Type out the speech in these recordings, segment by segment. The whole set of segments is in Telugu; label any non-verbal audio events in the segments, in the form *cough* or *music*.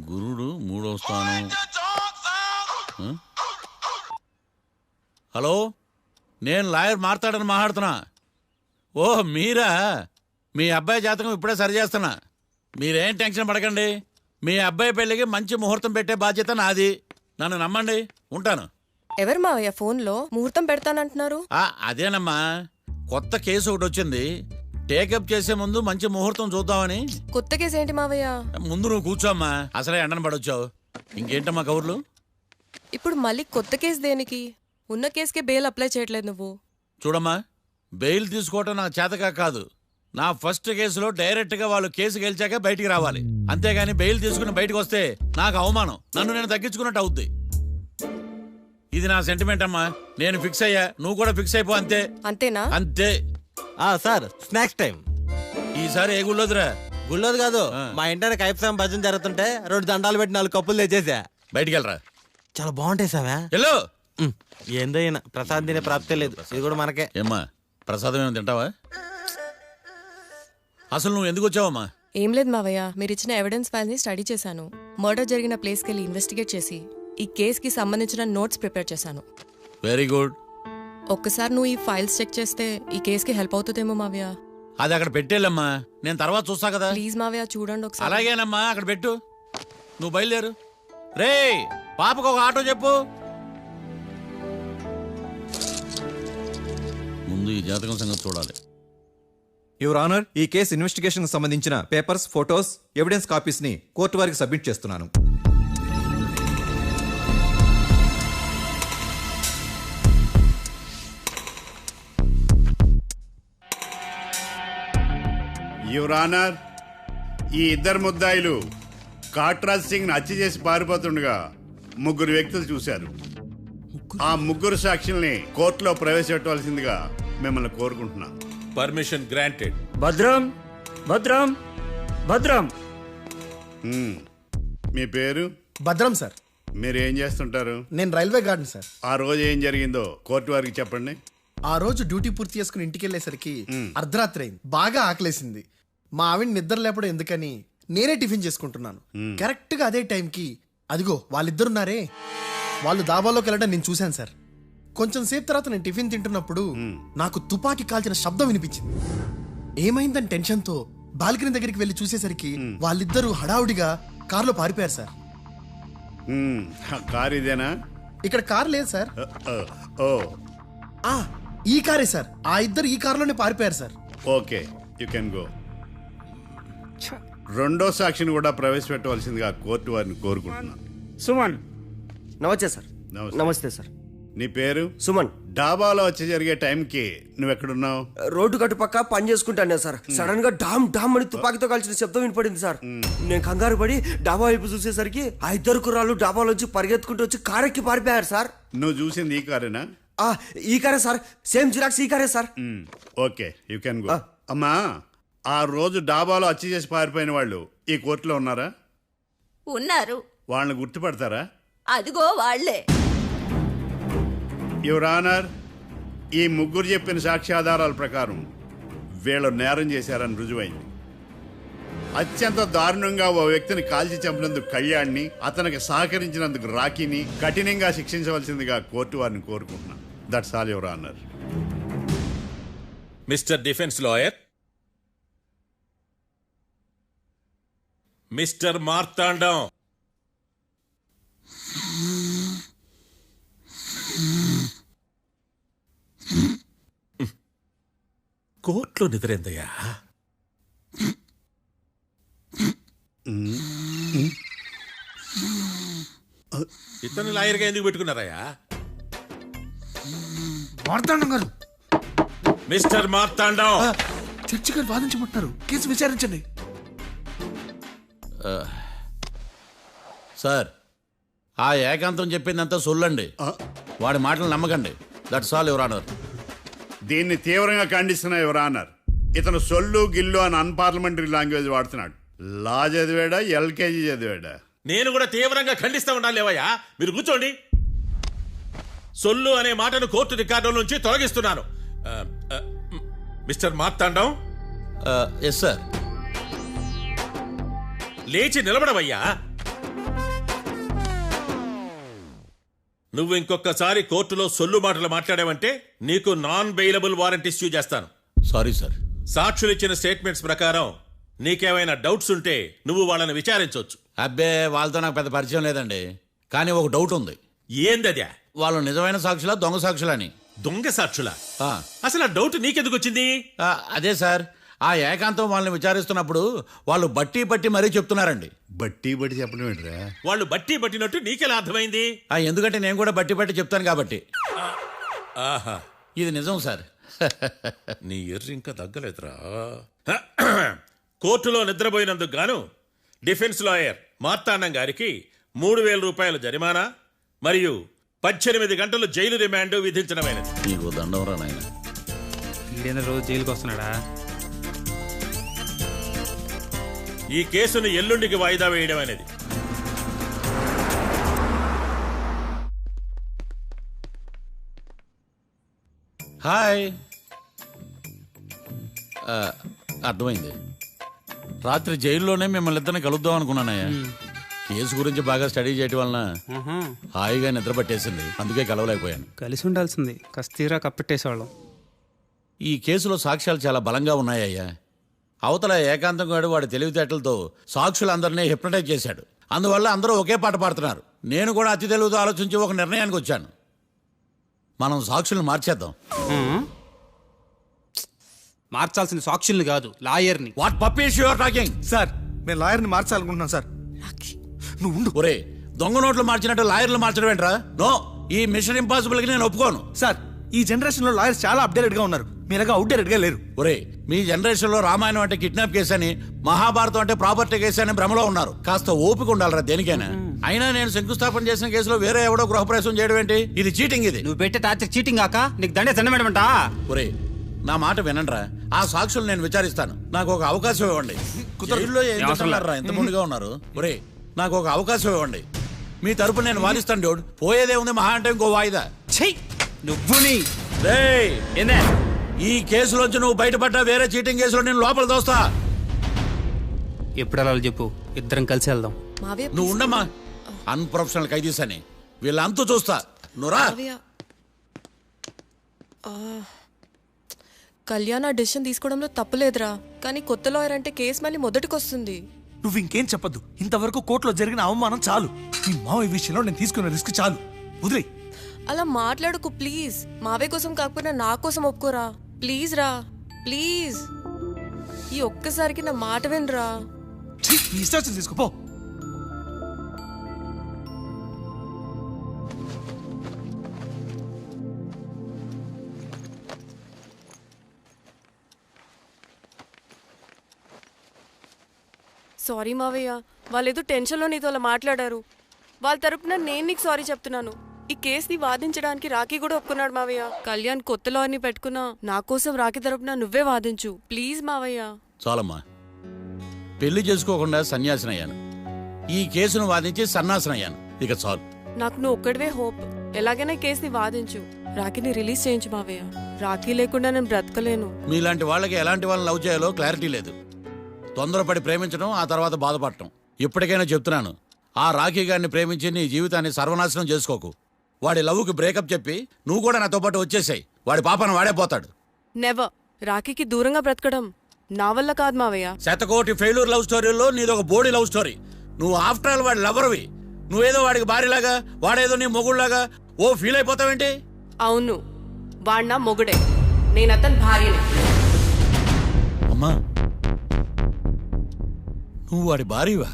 గురుడు మూడో స్థానం? హలో? నేను లాయర్ మాట్లాడని మాట్లాడుతున్నా. ఓ మీరా? మీ అబ్బాయి జాతకం ఇప్పుడే సరి చేస్తున్నా. మీరేం టెన్షన్ పడకండి. మీ అబ్బాయి పెళ్ళికి మంచి ముహూర్తం పెట్టే బాధ్యత నాది. నన్ను నమ్మండి. ఉంటాను. ఎవరు మావయ్య ఫోన్లో ముహూర్తం పెడతానంటున్నారు? అదేనమ్మా. కొత్త కేసు ఒకటి వచ్చింది. టేకప్ చేసే ముందు మంచి ముహూర్తం చూద్దామని. కొత్త కేసు ఏంటి మావయ్య? ముందు నువ్వు కూర్చోమ్మా. అసలే ఎండను పడొచ్చావు. ఇంకేంటమ్మా కబుర్లు? ఇప్పుడు మళ్ళీ కొత్త కేసు దేనికి? ఉన్న కేసుకే బెయిల్ అప్లై చేయట్లేదు నువ్వు. చూడమ్మా బెయిల్ తీసుకోవటం నాకు చేతగా కాదు. నా ఫస్ట్ కేసులో డైరెక్ట్గా వాళ్ళు కేసు గెలిచాక బయటికి రావాలి. అంతేగాని బెయిల్ తీసుకుని బయటకు వస్తే నాకు అవమానం. నన్ను నేను తగ్గించుకున్నట్టు అవుద్ది. ఇది నా సెంటిమెంట్ అమ్మా. నేను ఫిక్స్ అయ్యా. నువ్వు కూడా ఫిక్స్ అయిపో అంతే. అంతేనా? అంతే. ఆ సార్ స్నాక్స్ టైం. ఈసారి ఏ గుళ్ళోదిరా? గుళ్ళోది కాదు. మా ఇంటర్ కైప్సాం భజన జరుగుతుంటే రెండు దండాలు పెట్టి నాలుగు కప్పులు తెచ్చేసా. బయటికి వెళ్ళరా చాలా బాగుంటాయి సామే ఎల్లో ఏందో ఈయన ప్రసాద్ తినే ప్రాప్తే లేదు. ఇది కూడా మనకే. ఏమ్మా ప్రసాదం ఏమైనా తింటావా? అసలు నువ్వు ఎందుకు వచ్చావమ్మా? ఏం లేదు మావయ్య మీరు ఇచ్చిన ఎవిడెన్స్ ఫైల్ని స్టడీ చేశాను. మర్డర్ జరిగిన ప్లేస్కి వెళ్ళి ఇన్వెస్టిగేట్ చేసి ఈ కేసుకి సంబంధించిన నోట్స్ ప్రిపేర్ చేశాను. వెరీ గుడ్ ఒక్కసారి నువ్వు ఈ ఫైల్స్ చెక్ చేస్తే ఈ కేసుకి హెల్ప్ అవుతుందేమో మావయ్య. అది అక్కడ పెట్టేళ్ళమ్మా. నేను తర్వాత చూస్తా కదా. ప్లీజ్ మావయ్య చూడండి ఒకసారి. అలాగేనమ్మా అక్కడ పెట్టు. నువ్వు బయలుదేరు. రే పాపకు ఒక ఆటో చెప్పు. ముందు ఈ జాతకం సంగతి చూడాలి. యువర్ ఆనర్ ఈ కేసు ఇన్వెస్టిగేషన్ సంబంధించిన పేపర్స్ ఫోటోస్ ఎవిడెన్స్ కాపీస్ని కోర్టు వారికి సబ్మిట్ చేస్తున్నాను. యువర్ ఆనర్ ఈ ఇద్దరు ముద్దాయిలు కాట్రాజ్ సింగ్ హత్య చేసి పారిపోతుండగా ముగ్గురు వ్యక్తులు చూశారు. ఆ ముగ్గురు సాక్షుల్ని కోర్టులో ప్రవేశపెట్టవలసిందిగా మిమ్మల్ని కోరుకుంటున్నాను పర్మిషన్ గ్రాంటెడ్ భద్రం భద్రం భద్రం. మ్మ్. మీ పేరు? భద్రం సార్ మీరు ఏం చేస్తుంటారు? నేను రైల్వే గార్డెన్ సార్ ఆ రోజు ఏం జరిగిందో కోర్టు వారికి చెప్పండి. ఆ రోజు డ్యూటీ పూర్తి చేసుకుని ఇంటికి వెళ్ళేసరికి అర్ధరాత్రి అయింది. బాగా ఆకలేసింది. మా ఆవిడ నిద్ర లేపడం ఎందుకని నేనే టిఫిన్ చేసుకుంటున్నాను. కరెక్ట్గా అదే టైంకి అదిగో వాళ్ళిద్దరున్నారే. వాళ్ళు దాబాలోకి వెళ్ళడం నేను చూశాను సార్. కొంచెం సేపు తర్వాత నేను టిఫిన్ తింటున్నప్పుడు నాకు తుపాకీ కాల్చిన శబ్దం వినిపించింది. ఏమైందని టెన్షన్తో బాల్కనీ దగ్గరికి వెళ్ళి చూసేసరికి వాళ్ళిద్దరూ హడావుడిగా కారులో పారిపోయారు సార్. కారు ఇదేనా? ఇక్కడ కార్ లేదు సార్. ఓ, ఈ కారే సార్. ఆ ఇద్దరు ఈ కారులోనే పారిపోయారు sir. Okay you can go. రెండో సాక్షిని కూడా ప్రవేశపెట్టవలసిందిగా కోర్టు వారిని కోరుకుంటున్నాను సుమన్. నమస్తే సార్. నమస్తే. నమస్తే సార్. నీ పేరు? సుమన్. డాబాలో వచ్చి జరిగే టైంకి నువ్వు ఎక్కడున్నావు రోడ్డు కట్టు పక్క పని చేసుకుంటాను సార్. సడన్గా డామ్ డామ్ అని తుపాకీతో కాల్చిన శబ్దం వినపడింది సార్. నేను కంగారు పడి డాబా వైపు చూసేసరికి ఆ ఇద్దరు కుర్రాళ్ళు డాబాలోంచి పరిగెత్తుకుంటూ వచ్చి కారెక్కి పారిపోయారు సార్. నువ్వు చూసింది ఈ కారేనా? ఆ ఈ కారే సార్. సేమ్ జిరాక్స్ ఈ కారే sir. Okay you can go అమ్మా ఆ రోజు డాబాలో హత్య చేసి పారిపోయిన వాళ్ళు ఈ కోర్టులో ఉన్నారా? ఉన్నారు. వాళ్ళని గుర్తుపడతారా? అదిగో వాళ్ళే యువర్ ఆనర్ ఈ ముగ్గురు చెప్పిన సాక్ష్యాధారాల ప్రకారం వీళ్ళు నేరం చేశారని రుజువైంది. అత్యంత దారుణంగా ఓ వ్యక్తిని కాల్చి చంపినందుకు కళ్యాణ్ని అతనికి సహకరించినందుకు రాకీని కఠినంగా శిక్షించవలసిందిగా కోర్టు వారిని కోరుకుంటున్నాను. That's all your honour. Mister defence lawyer mister Marthandam. కోర్టులో నిద్రేందయ్యా? ఇతను లాయర్గా ఎందుకు పెట్టుకున్నారయ్యా? మార్తాండం గారు. మిస్టర్ మార్తాండం. చర్చి గారు వాదించమంటున్నారు కేసు విచారించండి. సార్ ఆ ఏకాంతం చెప్పిందంతా సొల్లండి. వాడి మాటలు నమ్మకండి. దట్స్ ఆల్ యువర్ ఆనర్ దీన్ని తీవ్రంగా ఖండిస్తున్నా యువర్ ఆనర్ ఇతను సొల్లు గిల్లు అని అన్పార్లమెంటరీ లాంగ్వేజ్ వాడుతున్నాడు. లా చదివాడా? ఎల్కేజీ చదివాడా? నేను కూడా తీవ్రంగా ఖండిస్తా ఉండాలి లేవయ్యా. మీరు కూర్చోండి. సొల్లు అనే మాటను కోర్టు రికార్డుల నుంచి తొలగిస్తున్నాను. మిస్టర్ మార్తాండం? ఎస్ సార్ లేచి నిలబడవయ్యా. నువ్వు ఇంకొకసారి కోర్టులో సొల్లు మాటలు మాట్లాడావంటే నీకు నాన్ బెయిలబుల్ వారెంట్ ఇష్యూ చేస్తాను. సారీ సార్ సాక్షులు ఇచ్చిన స్టేట్మెంట్స్ ప్రకారం నీకేమైనా డౌట్స్ ఉంటే నువ్వు వాళ్ళని విచారించవచ్చు అబ్బే వాళ్ళతో నాకు పెద్ద పరిచయం లేదండి. కానీ ఒక డౌట్ ఉంది. ఏందద్యా వాళ్ళు నిజమైన సాక్షులా దొంగ సాక్షులని దొంగ సాక్షులా? అసలు ఆ డౌట్ నీకెందుకు వచ్చింది? అదే సార్ ఆ ఏకాంతం వాళ్ళని విచారిస్తున్నప్పుడు వాళ్ళు బట్టి పట్టి మరీ చెప్తున్నారండి. బట్టి బట్టి చెప్పడం ఏంట్రా? వాళ్ళు బట్టి పట్టినట్టు నీకెలా అర్థమైంది? ఆ, ఎందుకంటే నేను కూడా బట్టి పట్టి చెప్తాను కాబట్టి. ఆహా. ఇది నిజం సార్. *laughs* నీ ఎర్రి ఇంకా తగ్గలేదురా. *clears throat* కోర్టులో నిద్రపోయినందుకు గాను డిఫెన్స్ లాయర్ మార్తాండం గారికి మూడు వేల రూపాయల జరిమానా మరియు పద్దెనిమిది గంటలు జైలు రిమాండ్ విధించడమైనది. నీకు దండం రా నాయన. ఈడేంద్ర రోజు జైలుకి వస్తున్నాడా ఈ కేసును ఎల్లుండికి వాయిదా వేయడం అనేది. హాయ్. అర్థమైంది. రాత్రి జైల్లోనే మిమ్మల్ని ఇద్దరిని కలుద్దాం అనుకున్నానయ్యా. కేసు గురించి బాగా స్టడీ చేయటం వలన హాయిగా నిద్ర పట్టేసింది అందుకే కలవలేకపోయాను. కలిసి ఉండాల్సింది కస్తీరా కప్పెట్టేసేవాళ్ళం. ఈ కేసులో సాక్ష్యాలు చాలా బలంగా ఉన్నాయ్యా అవతల ఏకాంతం గాడు వాడి తెలివితేటలతో సాక్షులందరినీ హిప్నటైజ్ చేశాడు. అందువల్ల అందరూ ఒకే పాట పాడుతున్నారు. నేను కూడా అతి తెలివితో ఆలోచించి ఒక నిర్ణయానికి వచ్చాను. మనం సాక్షుల్ని మార్చేద్దాం. మార్చాల్సిన సాక్షుల్ని కాదు లాయర్ని. What puppies your talking sir మేము లాయర్ని మార్చాలనుకుంటున్నాం సార్. నువ్వు ఉండు. ఒరే దొంగ నోట్లు మార్చినట్టు లాయర్లు మార్చడం ఏంట్రా? నో ఈ మిషన్ ఇంపాసిబుల్కి నేను ఒప్పుకోను. సార్ ఈ జనరేషన్లో లాయర్స్ చాలా అప్డేటెడ్గా ఉన్నారు. మీరుగా అవుట్డేటెడ్గా లేరు. ఒరే మీ జనరేషన్లో రామాయణం అంటే కిడ్నాప్ కేసు అని మహాభారతం అంటే ప్రాపర్టీ కేసు అని భ్రమలో ఉన్నారు. కాస్త ఓపిక ఉండాలరా దేనికైనా. అయినా నేను శంకుస్థాపన చేసిన కేసులో వేరే ఎవడో గృహప్రవేశం చేయడం ఏంటి? ఇది చీటింగ్ ఇది. నువ్వు పెట్టే టార్చర్ చీటింగ్ కాక నీకు దండే దండమేడమంట ఒరే నా మాట వినండిరా. ఆ సాక్షులు నేను విచారిస్తాను. నాకు ఒక అవకాశం ఇవ్వండి. జైల్లో ఏం అవసరం లే. చేస్తున్నారా ఎంత ముందుగా ఉన్నారు? ఒరే నాకు ఒక అవకాశం ఇవ్వండి. మీ తరపు నేను వాదిస్తాను డోడ్ పోయేదే ఉంది మహా అంటే ఇంకో వాయిదా. చెయ్యి నువ్వు నీ రేయ్ ఏందే ఈ కేసులోంచి నువ్వు బయటపడ్డా వేరే చీటింగ్ కేసులో నేను లోపల దోస్తా. ఎప్పుడు అలా చెప్పు. ఇద్దరం కలిసి వెళ్దాం. మావయ్య నువ్వు ఉండమ్మా. అన్ప్రొఫెషనల్ ఖైదీస్ అని వీళ్ళంతా చూస్తా. నువ్వురా మావయ్య ఆ, కళ్యాణ్ ఆ డెసిషన్ తీసుకోవడంలో తప్పులేదురా కానీ కొత్త లాయర్ అంటే కేసు మళ్ళీ మొదటికి వస్తుంది నువ్వు ఇంకేం చెప్పొద్దు. ఇంతవరకు కోర్టులో జరిగిన అవమానం చాలు. ఈ మావయ్య విషయంలో నేను తీసుకున్న రిస్క్ చాలు. వదిలే అలా మాట్లాడుకు ప్లీజ్ మావయ్య కోసం కాకపోయినా నా కోసం ఒప్పుకోరా. ప్లీజ్ రా. ప్లీజ్ ఈ ఒక్కసారికి నా మాట వినరా? ఇష్టాచం తీసుకోపో సారీ మావయ్య. వాళ్ళేదో టెన్షన్లో నీతో అలా మాట్లాడారు. వాళ్ళ తరపున నేను నీకు సారీ చెప్తున్నాను. ఈ కేసుని వాదించడానికి రాఖీ కూడా ఒప్పుకున్నాడు మావయ్య. కళ్యాణ్ కొత్త లాయర్ని పెట్టుకున్నా నా కోసం రాఖీ తరపున నువ్వే వాదించు. ప్లీజ్ మావయ్య. చాలమ్మా. పెళ్ళి చేసుకోకుండా సన్యాసినయ్యాను. ఈ కేసును వాదించి సన్నాసనయ్యాను. ఇక చాలు. నాకు నువ్వు ఒక్కడివే హోప్. ఎలాగైనా కేసుని వాదించు. రాఖీని రిలీజ్ చేయించు మావయ్య. రాఖీ లేకుండా నేను బ్రతకలేను. మీలాంటి వాళ్ళకి ఎలాంటి వాళ్ళని లవ్ చేయాలో క్లారిటీ లేదు. తొందరపడి ప్రేమించడం ఆ తర్వాత బాధపడటం. ఇప్పటికైనా చెప్తున్నాను. ఆ రాఖీ గారిని ప్రేమించి నీ జీవితాన్ని సర్వనాశనం చేసుకోకు. వాడి లవ్కి బ్రేకప్ చెప్పి నువ్వు కూడా నాతో పాటు వచ్చేసాయి. వాడి పాపను వాడే పోతాడు. నెవర్ రాఖీకి దూరంగా బ్రతకడం నా వల్ల కాదు మావయ్య. శతకోటి ఫెయిల్యూర్ లవ్ స్టోరీలో నీది ఒక బోడీ లవ్ స్టోరీ. నువ్వు ఆఫ్టర్ ఆల్ వాడి లవర్వి నువ్వేదో వాడికి భార్యలాగా వాడేదో నీ మొగుళ్ళలాగా ఓ ఫీల్ అయిపోతావేంటి? అవును వాడు నా మొగుడే. నేను అతని భార్యని. అమ్మా నువ్వు వాడి భార్యవా?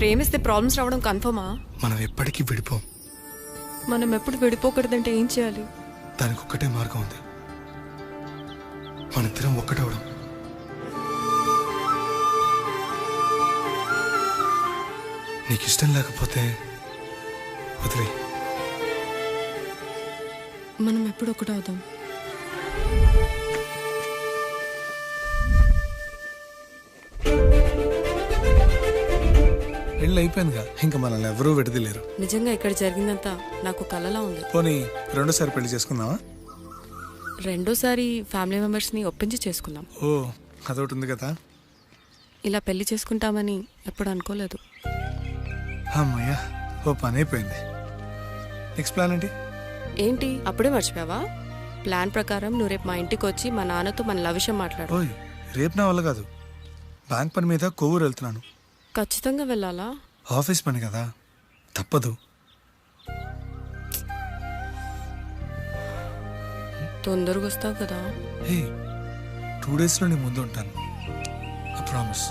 ప్రేమిస్తే ప్రాబ్లమ్స్ రావడం కన్ఫర్మా మనం ఎప్పటికీ విడిపోం. మనం ఎప్పుడు విడిపోకూడదంటే ఏం చేయాలి? దానికి ఒక్కటే మార్గం ఉంది. మనిద్దరం ఒక్కటవడం. నీకు ఇష్టం లేకపోతే వదిలే మనం ఎప్పుడు ఒకటవుదాం. పెళ్ళి అయిపోయిందిగా ఇంకా మనల్ని ఎవరూ విడదలేరు నిజంగా ఇక్కడ జరిగిందంతా నాకు కలలా ఉంది. పోనీ రెండోసారి పెళ్ళి చేసుకుందామా? రెండోసారి ఫ్యామిలీ మెంబర్స్ని ఒప్పించి చేసుకుందాం. ఓ అదొకటి ఉంది కదా. ఇలా పెళ్ళి చేసుకుంటామని ఎప్పుడు అనుకోలేదు. అమ్మయ్యా ఓ పని అయిపోయింది నెక్స్ట్ ప్లాన్ ఏంటి? ఏంటి? అప్పుడే మర్చిపోయావా? ప్లాన్ ప్రకారం నువ్వు రేపు మా ఇంటికి వచ్చి మా నాన్నతో మన లవ్ విషయం మాట్లాడు. ఓయ్ రేపు నా వల్ల కాదు. బ్యాంక్ పని మీద కొవ్వూరు వెళ్తున్నాను. ఖచ్చితంగా వెళ్ళాలా? ఆఫీస్ పని కదా. తప్పదు. తొందరగా వస్తావు కదా. హే టూ డేస్లో నేను ముందు ఉంటాను. I promise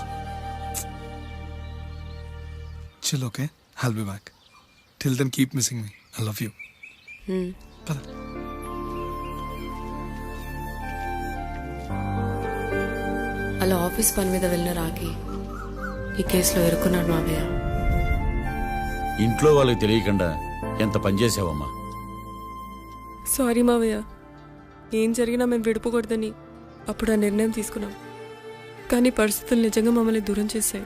chill okay he'll be back till then keep missing me I love you. పద అలా ఆఫీస్ పని మీద వెళ్ళిన రాకి ఈ కేసులో ఎరుకున్నాడు మావయ్య. ఇంట్లో వాళ్ళకి తెలియకుండా ఎంత పనిచేసావమ్మా సారీ మావయ్య. ఏం జరిగినా మేము విడిపోకూడదని అప్పుడు ఆ నిర్ణయం తీసుకున్నాం. కానీ పరిస్థితులు నిజంగా మమ్మల్ని దూరం చేశాయి.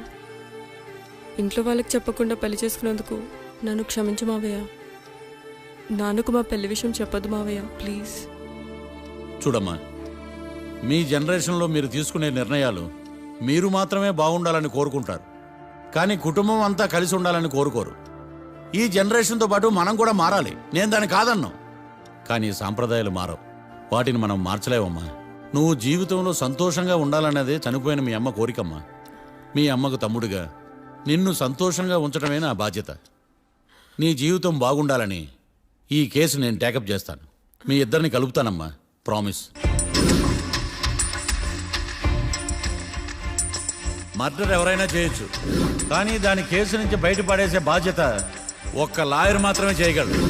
ఇంట్లో వాళ్ళకి చెప్పకుండా పెళ్ళి చేసుకున్నందుకు నన్ను క్షమించు మావయ్య. నాన్నకు మా పెళ్ళి విషయం చెప్పొద్దు మావయ్య ప్లీజ్. చూడమ్మా మీ జనరేషన్లో మీరు తీసుకునే నిర్ణయాలు మీరు మాత్రమే బాగుండాలని కోరుకుంటారు. కానీ కుటుంబం అంతా కలిసి ఉండాలని కోరుకోరు. ఈ జనరేషన్తో పాటు మనం కూడా మారాలి. నేను దాన్ని కాదన్నా. కానీ సాంప్రదాయాలు మారవు. వాటిని మనం మార్చలేవమ్మా. నువ్వు జీవితంలో సంతోషంగా ఉండాలన్నదే చనిపోయిన మీ అమ్మ కోరికమ్మా. మీ అమ్మకు తమ్ముడిగా నిన్ను సంతోషంగా ఉంచడమే నా బాధ్యత. నీ జీవితం బాగుండాలని ఈ కేసు నేను టేకప్ చేస్తాను. మీ ఇద్దరిని కలుపుతానమ్మా. ప్రామిస్. మర్డర్ ఎవరైనా చేయొచ్చు. కానీ దాని కేసు నుంచి బయటపడేసే బాధ్యత ఒక్క లాయర్ మాత్రమే చేయగలడు.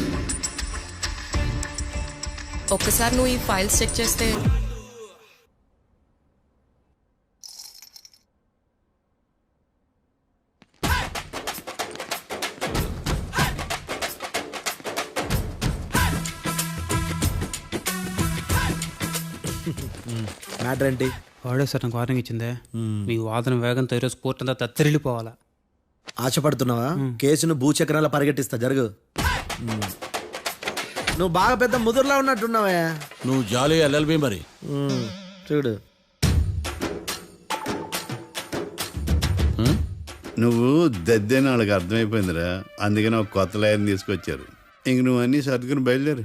ఒక్కసారి నువ్వు ఈ ఫైల్స్ చెక్ చేస్తే మ్యాటర్ ఏంటి? వాడే సార్ నాకు వార్నింగ్ ఇచ్చిందే. మీ వాదన వేగంతో ఈరోజు కోర్టు అంతా తత్తరిల్లిపోవాలా ఆశపడుతున్నావా? కేసును భూచక్రాల పరిగెట్టిస్తా జరుగు. నువ్వు బాగా పెద్ద ముదురులా ఉన్నట్టున్నావే. నువ్వు జాలి ఎల్ఎల్బి మరి. చూడు. నువ్వు దద్దని వాళ్ళకి అర్థమైపోయిందిరా. అందుకని ఒక కొత్త లాయర్ని తీసుకొచ్చారు. ఇంక నువ్వు అన్నీ సర్దుకుని బయలుదేరు.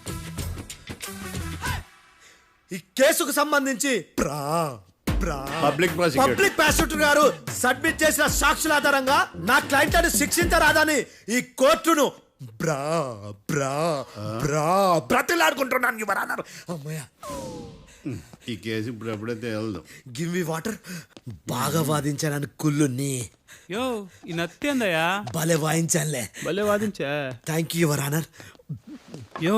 ఈ కేసుకు సంబంధించి ప్రా ప్రా. పబ్లిక్ ప్రాసిక్యూటర్ పబ్లిక్ ప్రాసిక్యూటర్ గారు సబ్మిట్ చేసిన సాక్షుల ఆధారంగా నా క్లయింట్ అని శిక్షించరాదని ఈ కోర్టును బ్రా బ్రా బ్రా బ్రతిలాడుకుంటున్నాను యువరానర్ అమ్మయ్య. ఈ కేసు ఇప్పుడు ఎప్పుడైతే వెళ్దాం గివ్ మీ వాటర్ బాగా వాదించానని కుళ్ళుని. యో ఈ నత్తేందయ్యా భలే వాయించానులే. భలే వాదించా. Thank you your honour. యో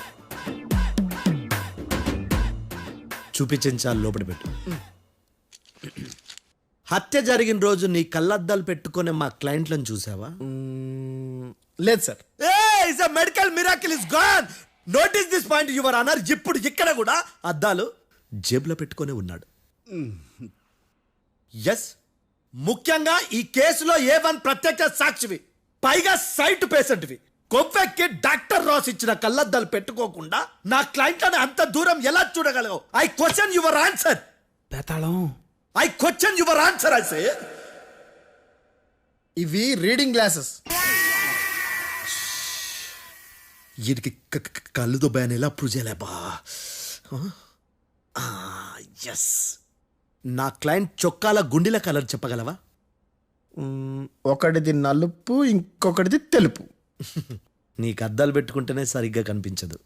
చూపించాలి లోపల పెట్టు. హత్య జరిగిన రోజు నీ కళ్ళద్దాలు పెట్టుకునే మా క్లయింట్లను చూసావా? లేదు sir. Is medical miracle is gone notice this point your అన్నారు ఇప్పుడు ఇక్కడ కూడా అద్దాలు జేబులో పెట్టుకొని ఉన్నాడు. ఎస్ ముఖ్యంగా ఈ కేసులో ఏ వన్ ప్రత్యక్ష సాక్షివి? పైగా సైట్ పేషెంట్వి. కొవ్వెక్కి డాక్టర్ రాస్ ఇచ్చిన కళ్ళద్దాలు పెట్టుకోకుండా నా క్లయింట్లను అంత దూరం ఎలా చూడగలవు? I question your answer బేతాళం I question your answer I say ఇవి రీడింగ్ గ్లాసెస్ వీటికి క- క- కళ్ళు దుబ్బాయని ఎలా ప్రూవ్ చేయలేబా ఎస్ నా క్లయింట్ చొక్కాల గుండెల కలర్ చెప్పగలవా? ఒకటిది నలుపు ఇంకొకటిది తెలుపు. *laughs* నీకు అద్దాలు పెట్టుకుంటేనే సరిగ్గా కనిపించదు.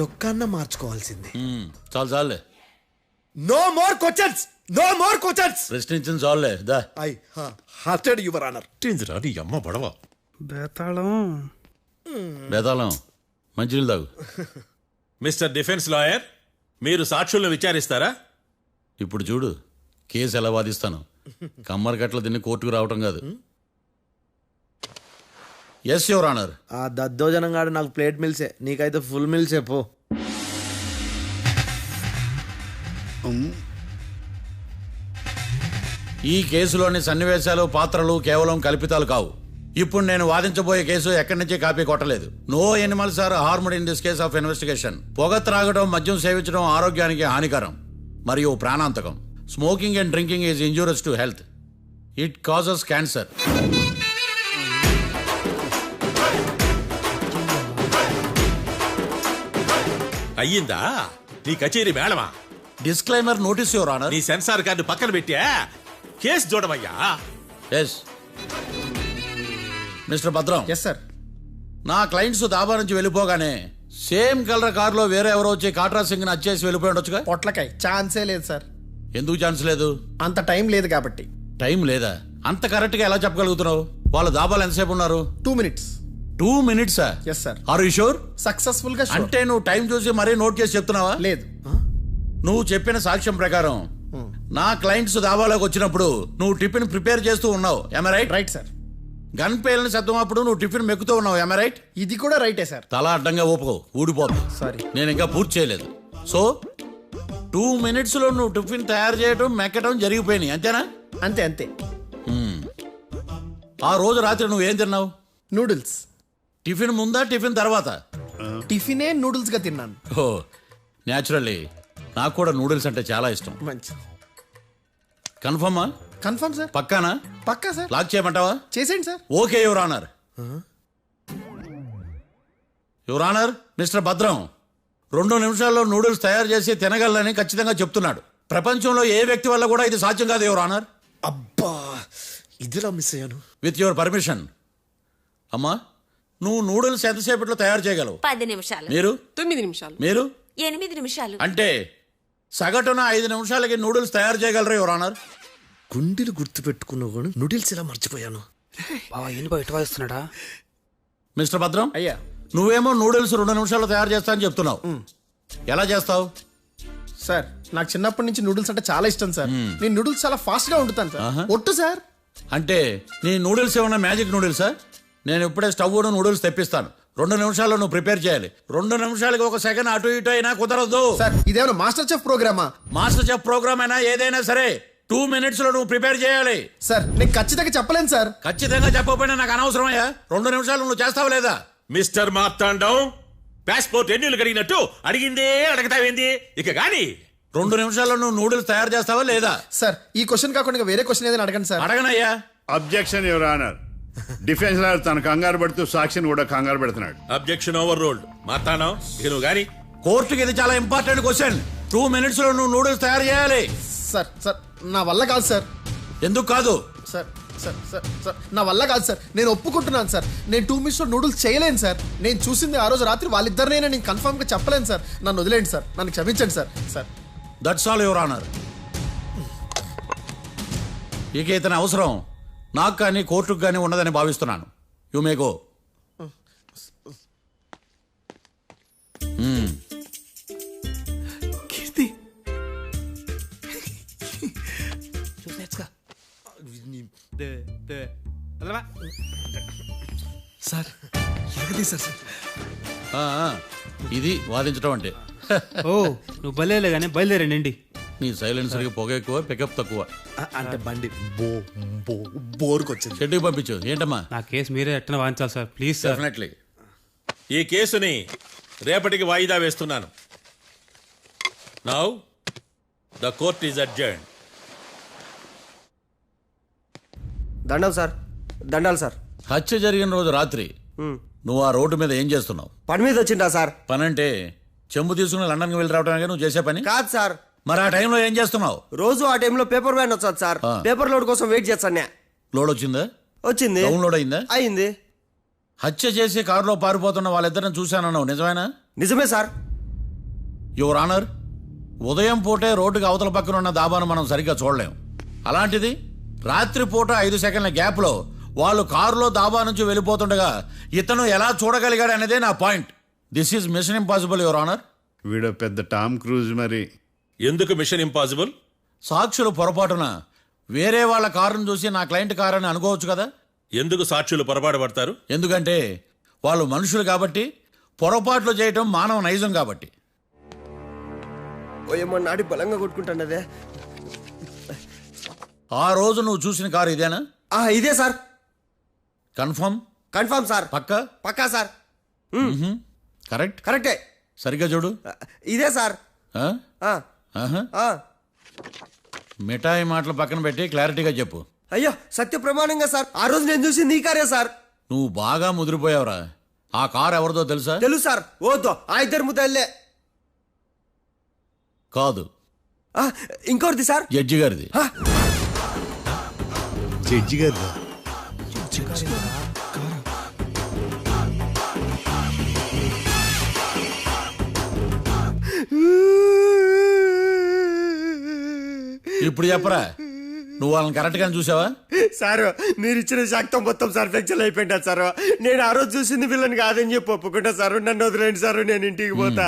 చొక్కాన్న మార్చుకోవాల్సింది. చాలు చాలులే. No more questions no more questions ప్రశ్నించిన చాలులే దా. I hearted your honour. ఏందిరా నీ అమ్మ పడవ బేతాళం. బేతాళం మంచినీళ్ళు తాగు. *laughs* మిస్టర్ డిఫెన్స్ లాయర్ మీరు సాక్షులను విచారిస్తారా? ఇప్పుడు చూడు కేసు ఎలా వాదిస్తాను. కమ్మరి కట్టలు తిని కోర్టుకు రావటం కాదు. ఎస్ యువర్ ఆనర్ ఆ దద్దోజనంగాడు నాకు ప్లేట్ మిల్సే. నీకైతే ఫుల్ మిల్సే పో. ఈ కేసులోని సన్నివేశాలు పాత్రలు కేవలం కల్పితాలు కావు. ఇప్పుడు నేను వాదించబోయే కేసు ఎక్కడి నుంచి కాపీ కొట్టలేదు. No animals are harmed in this case of investigation పొగ త్రాగడం మద్యం సేవించడం ఆరోగ్యానికి హానికరం మరియు ప్రాణాంతకం. Smoking and drinking is injurious to health it causes cancer అయ్యిందా? నీ కచేరీ మేడమా డిస్క్లైమర్ నోటీస్ యువర్ ఆనర్ నీ సెన్సార్ కార్డు పక్కన పెట్టా? Case చూడమయ్యా yes mister Bhadram yes sir నా క్లయింట్స్ దాబా నుంచి వెళ్ళిపోగానే సేమ్ కలర్ కారులో వేరే ఎవరో వచ్చి కాట్రా సింగ్ వచ్చేసి వెళ్ళిపోయి ఉండొచ్చుగా? పొట్లకాయ. ఛాన్సే లేదు సార్ ఎందుకు ఛాన్స్ లేదు? అంత టైం లేదు కాబట్టి. టైం లేదా? అంత కరెక్ట్గా ఎలా చెప్పగలుగుతున్నావు? వాళ్ళ దాబాలు ఎంతసేపు ఉన్నారు? Two minutes two మినిట్సా yes sir are you sure సక్సెస్ఫుల్గా. అంటే నువ్వు టైం చూసి మరీ నోట్ చేసి చెప్తున్నావా? లేదు. నువ్వు చెప్పిన సాక్ష్యం ప్రకారం నా క్లయింట్స్ దాబాలోకి వచ్చినప్పుడు నువ్వు టిఫిన్ ప్రిపేర్ చేస్తూ ఉన్నావు. ఎమ రైట్ రైట్ సార్ గన్ పేలిన శబ్దం అప్పుడు నువ్వు టిఫిన్ మెక్కుతూ ఉన్నావు. ఎమ రైట్ ఇది కూడా రైటే సార్ తల అడ్డంగా ఊపుకో. ఊడిపోతుంది సారీ నేను ఇంకా పూర్తి చేయలేదు. సో టూ మినిట్స్లో నువ్వు టిఫిన్ తయారు చేయడం మెక్కడం జరిగిపోయినాయి. అంతేనా? అంతే అంతే. ఆ రోజు రాత్రి నువ్వేం తిన్నావు? నూడిల్స్. టిఫిన్ ముందా టిఫిన్ తర్వాత? టిఫినే నూడిల్స్గా తిన్నాను. Oh naturally. నాకు కూడా నూడిల్స్ అంటే చాలా ఇష్టం. మంచి కన్ఫర్మా? Confirm sir. పక్కానా? పక్కా సార్. లాక్ చేయమంటావా? చేసేయండి sir. Okay your honour. Your honour mister Bhadram. రెండు నిమిషాల్లో నూడిల్స్ తయారు చేసి తినగలని ఖచ్చితంగా చెప్తున్నాడు. ప్రపంచంలో ఏ వ్యక్తి వల్ల కూడా ఇది సాధ్యం కాదు యువర్ ఆనర్. అబ్బా ఇదిలా మిస్ అయ్యాను. With your permission. అమ్మా నువ్వు నూడిల్స్ ఎంతసేపట్లో తయారు చేయగలవు? పది నిమిషాలు. మీరు? తొమ్మిది నిమిషాలు. మీరు? ఎనిమిది నిమిషాలు. అంటే సగటున ఐదు నిమిషాలకి నూడిల్స్ తయారు చేయగలరు యువర్ ఆనర్? గుండెలు గుర్తు పెట్టుకున్నా కూడా నూడిల్స్ ఇలా మర్చిపోయాను? బావా ఏంటి బయట వాయిస్తున్నాడా మిస్టర్ భద్రం? అయ్యా. నువ్వేమో నూడిల్స్ రెండు నిమిషాల్లో తయారు చేస్తా అని చెప్తున్నావు. ఎలా చేస్తావు? సార్ నాకు చిన్నప్పటి నుంచి నూడిల్స్ అంటే చాలా ఇష్టం సార్. నేను నూడిల్స్ చాలా ఫాస్ట్గా వండుతాను సార్. ఒట్టు సార్. అంటే నీ నూడిల్స్ ఏమన్నా మ్యాజిక్ నూడిల్సా నేను ఇప్పుడే స్టవ్ నూడిల్స్ తెప్పిస్తాను. రెండు నిమిషాల్లో నువ్వు ప్రిపేర్ చేయాలి. రెండు నిమిషాలకి ఒక సెకండ్ అటు ఇటు అయినా కుదరదు. సార్ ఇదేమైనా మాస్టర్ చెఫ్ ప్రోగ్రామా? మాస్టర్ చెఫ్ ప్రోగ్రామ్ అయినా ఏదైనా సరే టూ మినిట్స్లో నువ్వు ప్రిపేర్ చేయాలి. సార్ నేను ఖచ్చితంగా చెప్పలేను సార్. ఖచ్చితంగా చెప్పకపోయినా నాకు అనవసరమయ్యా. రెండు నిమిషాలు నువ్వు చేస్తావు లేదా? మిస్టర్ మార్తాండం పాస్పోర్ట్ ఎన్నిలు కడిగినట్టు అడిగిందే అడగతావేంది? ఇక గాని. రెండు నిమిషాల్లో నువ్వు నూడిల్స్ తయారు చేస్తావా లేదా? సార్ ఈ క్వశ్చన్ కాకుండా వేరే క్వశ్చన్ ఏదైనా అడగండి sir. అడగనయ్యా. Objection your honour defence lawyer తన కంగారు పెడుతూ సాక్షిని కూడా కంగారు పెడుతున్నాడు. అబ్జెక్షన్ ఓవర్ రోల్డ్ మార్తాండం ఇక నువ్వు గాని. కోర్టుకి ఇది చాలా ఇంపార్టెంట్ క్వశ్చన్ టూ మినిట్స్లో నువ్వు నూడిల్స్ తయారు చేయాలి. సార్ సార్ నా వల్ల కాదు సార్. ఎందుకు కాదు? Sir sir sir sir. నా వల్ల కాదు సార్. నేను ఒప్పుకుంటున్నాను సార్. నేను టూ మినిట్స్లో నూడిల్స్ చేయలేను సార్. నేను చూసింది ఆ రోజు రాత్రి వాళ్ళిద్దరినైనా నేను కన్ఫర్మ్గా చెప్పలేను సార్. నన్ను వదిలేండి సార్. నన్ను క్షమించండి sir. Sir. That's all your honour ఇక ఇతని అవసరం. నాకు కానీ కోర్టుకు కానీ ఉండదని భావిస్తున్నాను. యు మే గో సార్ ఎరగదీశారు సార్? ఇది వాదించడం అంటే. ఓ నువ్వు బయలుదేరలే కానీ బయలుదేరండి నీ సైలెన్సర్కి పొగ ఎక్కువ పికప్ తక్కువ. అంటే బండి బో బో బోర్కి వచ్చింది షెడ్యూల్ పంపించు ఏంటమ్మా? నా కేసు మీరే ఎట్టన వాయించాలి సార్ ప్లీజ్ సార్. డెఫినెట్లీ ఈ కేసుని రేపటికి వాయిదా వేస్తున్నాను. Now the court is adjourn దండం సార్ దండాలు సార్. హత్య జరిగిన రోజు రాత్రి. నువ్వు ఆ రోడ్డు మీద ఏం చేస్తున్నావు? పని మీద వచ్చిందా సార్? పని అంటే చెంబు తీసుకుని లండన్కి వెళ్ళి రావడానికి నువ్వు చేసే పని? కాదు సార్. మరి ఆ టైంలో ఏం చేస్తున్నావు? రోజు ఆ టైంలో పేపర్ వ్యాన్ వచ్చాది సార్. ఆ. పేపర్ లోడ్ కోసం వెయిట్ చేస్తాను. లోడ్ వచ్చిందా? వచ్చింది. డౌన్లోడ్ అయిందా? అయింది. హత్య చేసి కారులో పారిపోతున్న వాళ్ళిద్దరిని చూశానన్నావు నిజమేనా? నిజమే సార్. యువర్ ఆనర్ ఉదయం పూటే రోడ్డుకి అవతల పక్కన ఉన్న దాబాను మనం సరిగ్గా చూడలేం. అలాంటిది రాత్రి పూట ఐదు సెకండ్ల గ్యాప్లో వాళ్ళు కారులో దాబా నుంచి వెళ్ళిపోతుండగా ఇతను ఎలా చూడగలిగాడు అనేదే నా point. This is mission impossible your honour వీడు పెద్ద టామ్ క్రూజ్ మరి. ఎందుకు మిషన్ ఇంపాసిబుల్ సాక్షులు పొరపాటున వేరే వాళ్ళ కారును చూసి నా క్లయింట్ కారు అని అనుకోవచ్చు కదా? ఎందుకు సాక్షులు పొరపాటు పడతారు? ఎందుకంటే వాళ్ళు మనుషులు కాబట్టి పొరపాట్లు చేయటం మానవ నైజం కాబట్టి. ఓయమ్మ నాడి బలంగా ఆ రోజు నువ్వు చూసిన కారు ఇదేనా? ఆ ఇదే సార్. Confirm confirm sir. పక్క? పక్కా సార్. కరెక్ట్? కరెక్టే. సరిగ్గా చూడు. ఇదే సార్. ఆ? ఆ, ఆహా. ఆ. మిఠాయి మాటలు పక్కన పెట్టి క్లారిటీగా చెప్పు. అయ్యో సత్య ప్రమాణంగా సార్. ఆ రోజు నేను చూసి నీ కారే సార్. నువ్వు బాగా ముదిరిపోయావురా. ఆ కారు ఎవరిదో తెలుసా? తెలుసు సార్. ఓతో ఆ ఇద్దరు ముద్దల్లే కాదు. ఇంకోటిది సార్. జడ్జి గారిది. జడ్జి గారు ఇప్పుడు చెప్పరా? నువ్వు వాళ్ళని కరెక్ట్ గానే చూసావా? సార్ మీరు ఇచ్చిన శాక్తం మొత్తం సార్ ఫ్లెక్చర్ అయిపోయింటా సార్? నేను ఆ రోజు చూసింది వీళ్ళని కాదని చెప్పి ఒప్పుకుంటా సార్. నన్ను వదిలేండి సార్ నేను ఇంటికి పోతా.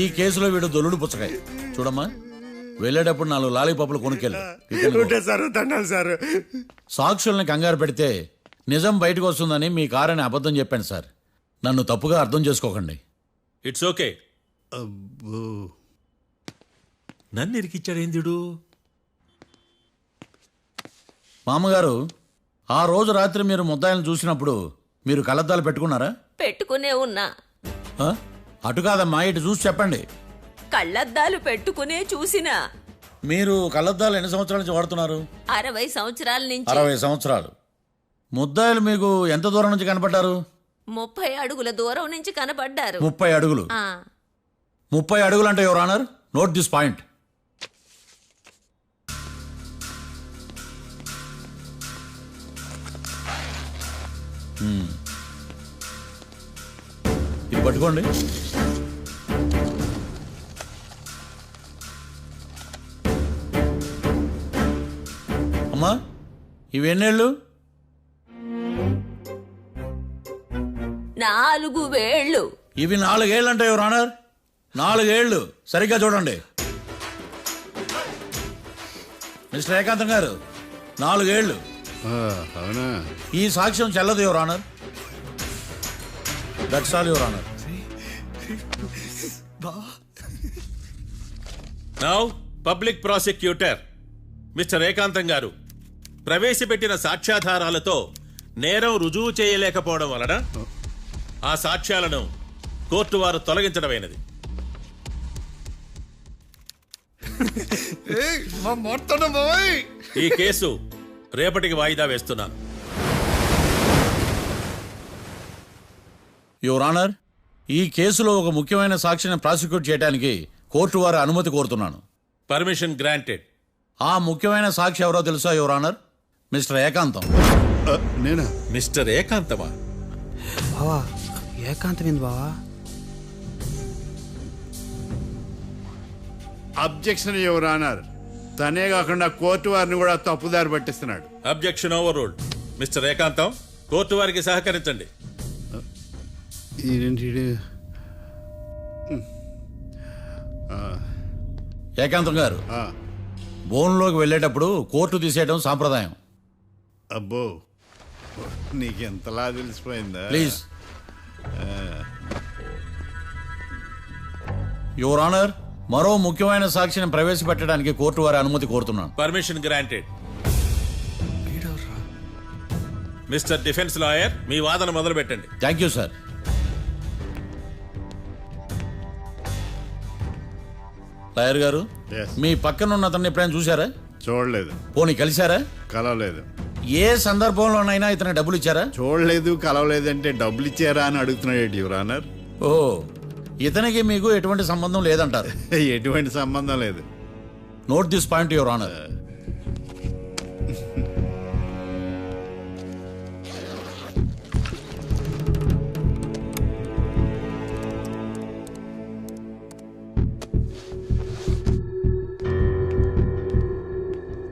ఈ కేసులో వీడు దొల్లుడు పుచ్చకాయ. చూడమ్మా. వెళ్ళేటప్పుడు నాలుగు లాలీపాపులు కొనుక్కెళ్ళు. ఉంటా సార్ దండాలి సార్. సాక్షుల్ని కంగారు పెడితే నిజం బయటకు వస్తుందని మీ కారని అబద్ధం చెప్పాను సార్. నన్ను తప్పుగా అర్థం చేసుకోకండి. It's okay. నన్ను ఇరికిచ్చాడు ఏందిడు మామగారు ఆ రోజు రాత్రి మీరు ముద్దాయిలను చూసినప్పుడు మీరు కళ్ళద్దాలు పెట్టుకున్నారా? పెట్టుకునే ఉన్నా. ఆ? అటు కాదమ్మా ఇటు చూసి చెప్పండి. కళ్ళద్దాలు పెట్టుకునే చూసినా. మీరు కళ్ళద్దాలు ఎన్ని సంవత్సరాల నుంచి వాడుతున్నారు? అరవై సంవత్సరాల నుంచి. అరవై సంవత్సరాలు. ముద్దాయిలు మీకు ఎంత దూరం నుంచి కనపడ్డారు? ముప్పై అడుగుల దూరం నుంచి కనపడ్డారు. ముప్పై అడుగులు. ముప్పై అడుగులు అంటే ఎవరు ఆనర్ నోట్ దిస్ పాయింట్. ఇది పట్టుకోండి. ఇవి ఎన్నేళ్ళు నాలుగు వేళ్ళు. ఇవి నాలుగేళ్ళు అంటే ఎవరు ఆనర్ నాలుగేళ్ళు. సరిగ్గా చూడండి. మిస్టర్ ఏకాంతం గారు నాలుగేళ్ళు. అవునా? ఈ సాక్ష్యం చెల్లదు your honour that's all your honour now public prosecutor mister Ekantham గారు ప్రవేశపెట్టిన సాక్ష్యాధారాలతో నేరం రుజువు చేయలేకపోవడం వలన ఆ సాక్ష్యాలను కోర్టు వారు తొలగించడమైనది. ఈ కేసు రేపటికి వాయిదా వేస్తున్నాను. యువర్ ఆనర్ ఈ కేసులో ఒక ముఖ్యమైన సాక్షిని ప్రాసిక్యూట్ చేయడానికి కోర్టు వారి అనుమతి కోరుతున్నాను. Permission granted. ఆ ముఖ్యమైన సాక్షి ఎవరో తెలుసా యువర్ ఆనర్? మిస్టర్ ఏకాంతం. నేనా? మిస్టర్ ఏకాంతమా? బావా ఏకాంతమైంది బావా? అబ్జెక్షన్ యువర్ ఆనర్ తనే కాకుండా కోర్టు వారిని కూడా తప్పుదారి పట్టిస్తున్నాడు. Objection overruled mister Ekantham court వారికి సహకరించండి. ఏకాంతం గారు బోన్లోకి వెళ్ళేటప్పుడు కోర్టు తీసేయడం సాంప్రదాయం. అబ్బో నీకెంతలా తెలిసిపోయిందా? ప్లీజ్. యువర్ ఆనర్ మరో ముఖ్యమైన సాక్షిని ప్రవేశపెట్టడానికి కోర్టు వారి అనుమతి కోరుతున్నాను. Permission granted mister defence lawyer మీ వాదన మొదలు పెట్టండి థ్యాంక్ యూ సార్ లాయర్ గారు Yes. మీ పక్కన ఉన్న అతన్ని ఎప్పుడైనా చూసారా చూడలేదు. పోనీ కలిశారా? కలవలేదు. ఏ సందర్భంలోనైనా ఇతను డబ్బులు ఇచ్చారా? చూడలేదు కలవలేదు అంటే డబ్బులు ఇచ్చారా అని అడుగుతున్నాడు యువర్ ఆనర్? ఓ ఇతనికి మీకు ఎటువంటి సంబంధం లేదంటారు? ఎటువంటి సంబంధం లేదు. Note this point your honour.